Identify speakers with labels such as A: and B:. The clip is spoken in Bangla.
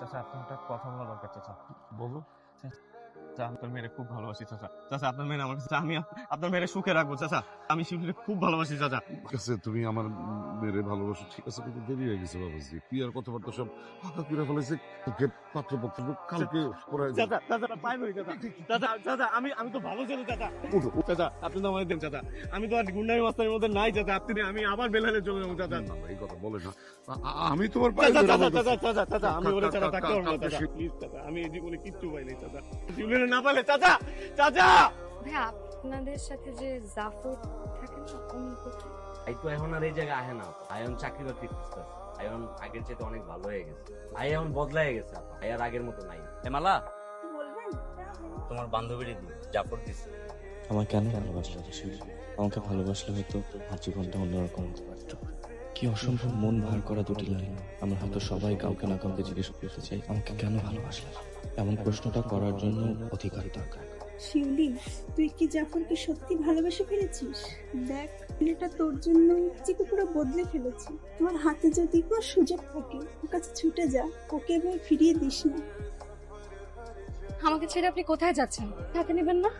A: চাচা আপনার একটা কথা বলা দরকার চাচা।
B: বলো
A: চাচা আপনার মেয়েরে খুব ভালোবাসি চাচা চাচা আপনার মেয়ে আমার আমি আপনার মেয়েরে সুখে রাখব চাচা আমি শিবলিরে খুব ভালোবাসি চাচা
B: ঠিক আছে তুমি আমার মেরে ভালোবাসো ঠিক আছে কিন্তু দেরি হয়ে গেছে বাবাজি বিয়ার কথাবার্তা সব ফাঁকা করে ফেলেছে ওকে পাত্রপক্ষ কালকে করাই
A: চাচা চাচা পাই বলি চাচা চাচা চাচা আমি আমি তো ভালো ছিল চাচা
B: উঠো।
A: চাচা আপনি তো আমাদের দেন চাচা আমি তো আর গুন্ডামি মাস্টারের মধ্যে নাই চাচা আপনি আমি আবার বেলালে চলে যাব চাচা
B: না, এই কথা বলে না আমি তোমার পায়ে
A: চাচা চাচা চাচা চাচা আমি বলে চাচা থাকতে পারব চাচা প্লিজ চাচা আমি এই জীবনে কিচ্ছু পাই নাই চাচা না পাইলে চাচা চাচা!
C: আপনাদের সাথে যে জাফর থাকে না উনি কোথায়?
D: এই তো এখন আর এই জায়গায় আহে না আয়ন চাকরি বাকরি খুঁজতেছে আয়ন আগের চেয়ে অনেক ভালো হয়ে গেছে। আই এখন বদলাই গেছে আই আর আগের মতো নাই। এ মালা
C: বলবেন?
D: তোমার বান্ধবীরই দিন জাফর দিছে।
E: আমার কেন ভালোবাসলে আমাকে ভালোবাসলে হয়তো আমার জীবনটা অন্যরকম হতে পারত। কি অসম্ভব মন ভার করা দুটি লাইন। আমরা হয়তো সবাই কাউকে না কাউকে জিজ্ঞেস করতে চাই আমাকে কেন ভালোবাসলে না এমন প্রশ্নটা করার জন্য অধিকার দরকার।
F: শিউলি তুই কি জাফরকে সত্যি ভালোবেসে ফেলেছিস? দেখ ছেলেটা তোর জন্য নিজেকে পুরো বদলে ফেলেছে। তোমার হাতে যদি কোনো সুযোগ থাকে ওর কাছে ছুটে যা ওকে এবার ফিরিয়ে দিস না।
C: আমাকে ছেড়ে আপনি কোথায় যাচ্ছেন? তাকে নেবেন না?